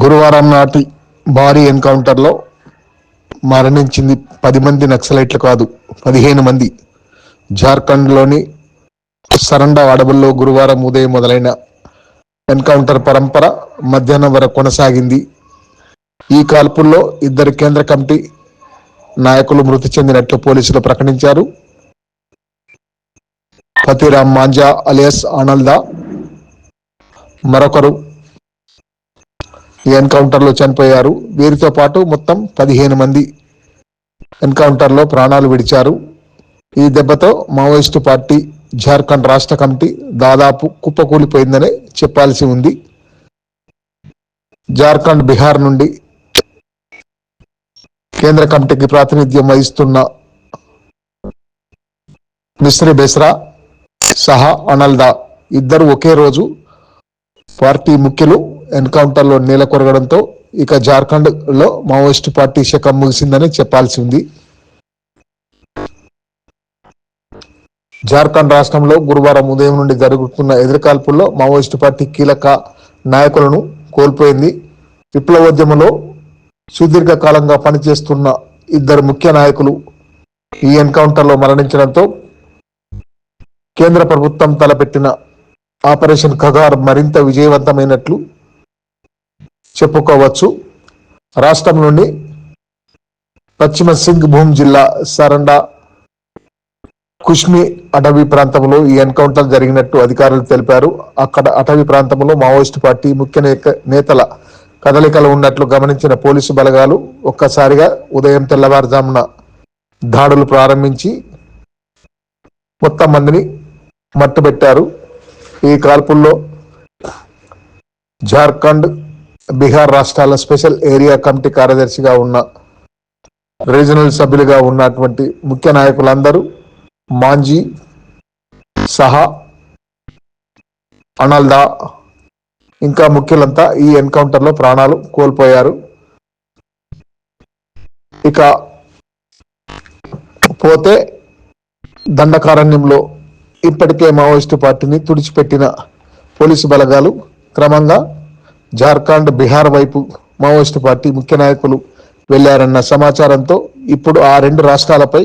గురువారం నాటి భారీ ఎన్కౌంటర్లో మరణించింది పది మంది నక్సలైట్లు కాదు పదిహేను మంది. జార్ఖండ్లోని సరండా అడవుల్లో గురువారం ఉదయం మొదలైన ఎన్కౌంటర్ పరంపర మధ్యాహ్నం వరకు కొనసాగింది. ఈ కాల్పుల్లో ఇద్దరు కేంద్ర కమిటీ నాయకులు మృతి చెందినట్లు పోలీసులు ప్రకటించారు. పతిరామ్ మాంజా అలియస్ ఆనందా మరొకరు ఈ ఎన్కౌంటర్లో చనిపోయారు. వీరితో పాటు మొత్తం పదిహేను మంది ఎన్కౌంటర్లో ప్రాణాలు విడిచారు. ఈ దెబ్బతో మావోయిస్టు పార్టీ జార్ఖండ్ రాష్ట్ర కమిటీ దాదాపు కుప్పకూలిపోయిందని చెప్పాల్సి ఉంది. జార్ఖండ్ బీహార్ నుండి కేంద్ర కమిటీకి ప్రాతినిధ్యం వహిస్తున్న మిశ్రీ బెస్రా సహా అనల్దా ఇద్దరు ఒకే రోజు పార్టీ ముఖ్యులు ఎన్కౌంటర్లో నేలకొరగడంతో ఇక జార్ఖండ్లో మావోయిస్టు పార్టీ శకం ముగిసిందని చెప్పాల్సి ఉంది. జార్ఖండ్ రాష్ట్రంలో గురువారం ఉదయం నుండి జరుగుతున్న ఎదురుకాల్పుల్లో మావోయిస్టు పార్టీ కీలక నాయకులను కోల్పోయింది. విప్లవోద్యమంలో సుదీర్ఘకాలంగా పనిచేస్తున్న ఇద్దరు ముఖ్య నాయకులు ఈ ఎన్కౌంటర్లో మరణించడంతో కేంద్ర ప్రభుత్వం తలపెట్టిన ఆపరేషన్ ఖగార్ మరింత విజయవంతమైనట్లు చెప్పుకోవచ్చు. రాష్ట్రంలోని పశ్చిమ సింగ్ భూమ్ జిల్లా సరండా కుష్మి అటవీ ప్రాంతంలో ఈ ఎన్కౌంటర్ జరిగినట్టు అధికారులు తెలిపారు. అక్కడ అటవీ ప్రాంతంలో మావోయిస్టు పార్టీ ముఖ్య నేతల కదలికలు ఉన్నట్లు గమనించిన పోలీసు బలగాలు ఒక్కసారిగా ఉదయం తెల్లవారుజామున దాడులు ప్రారంభించి మొత్తం మందిని మట్టుబెట్టారు. ఈ కాల్పుల్లో జార్ఖండ్ బీహార్ రాష్ట్రాల స్పెషల్ ఏరియా కమిటీ కార్యదర్శిగా ఉన్న రీజనల్ సభ్యులుగా ఉన్నటువంటి ముఖ్య నాయకులందరూ మాంజీ సహా అనల్దా ఇంకా ముఖ్యులంతా ఈ ఎన్కౌంటర్లో ప్రాణాలు కోల్పోయారు. ఇక పోతే దండకారణ్యంలో ఇప్పటికే మావోయిస్టు పార్టీని తుడిచిపెట్టిన పోలీసు బలగాలు క్రమంగా జార్ఖండ్ బీహార్ వైపు మావోయిస్టు పార్టీ ముఖ్య నాయకులు వెళ్ళారన్న సమాచారంతో ఇప్పుడు ఆ రెండు రాష్ట్రాలపై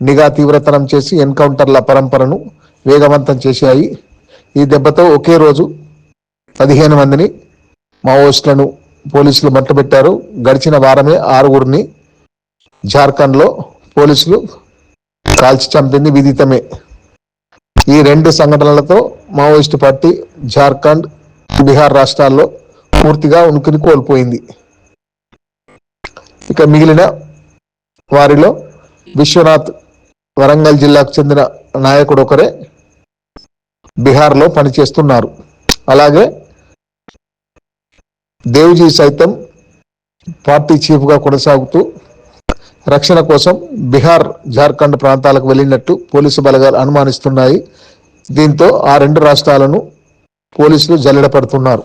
నిఘా తీవ్రతరం చేసి ఎన్కౌంటర్ల పరంపరను వేగవంతం చేశాయి. ఈ దెబ్బతో ఒకే రోజు పదిహేను మందిని మావోయిస్టులను పోలీసులు మట్టుబెట్టారు. గడిచిన వారమే ఆరుగురిని జార్ఖండ్లో పోలీసులు కాల్చి చంపింది విదితమే. ఈ రెండు సంఘటనలతో మావోయిస్టు పార్టీ జార్ఖండ్ బీహార్ రాష్ట్రాల్లో పూర్తిగా ఉనికిని కోల్పోయింది. ఇక మిగిలిన వారిలో విశ్వనాథ్ వరంగల్ జిల్లాకు చెందిన నాయకుడు ఒకరే బీహార్లో పనిచేస్తున్నారు. అలాగే దేవ్జీ సైతం పార్టీ చీఫ్గా కొనసాగుతూ రక్షణ కోసం బీహార్ జార్ఖండ్ ప్రాంతాలకు వెళ్ళినట్టు పోలీసు బలగాలు అనుమానిస్తున్నాయి. దీంతో ఆ రెండు రాష్ట్రాలను పోలీసులు జల్లెడపడుతున్నారు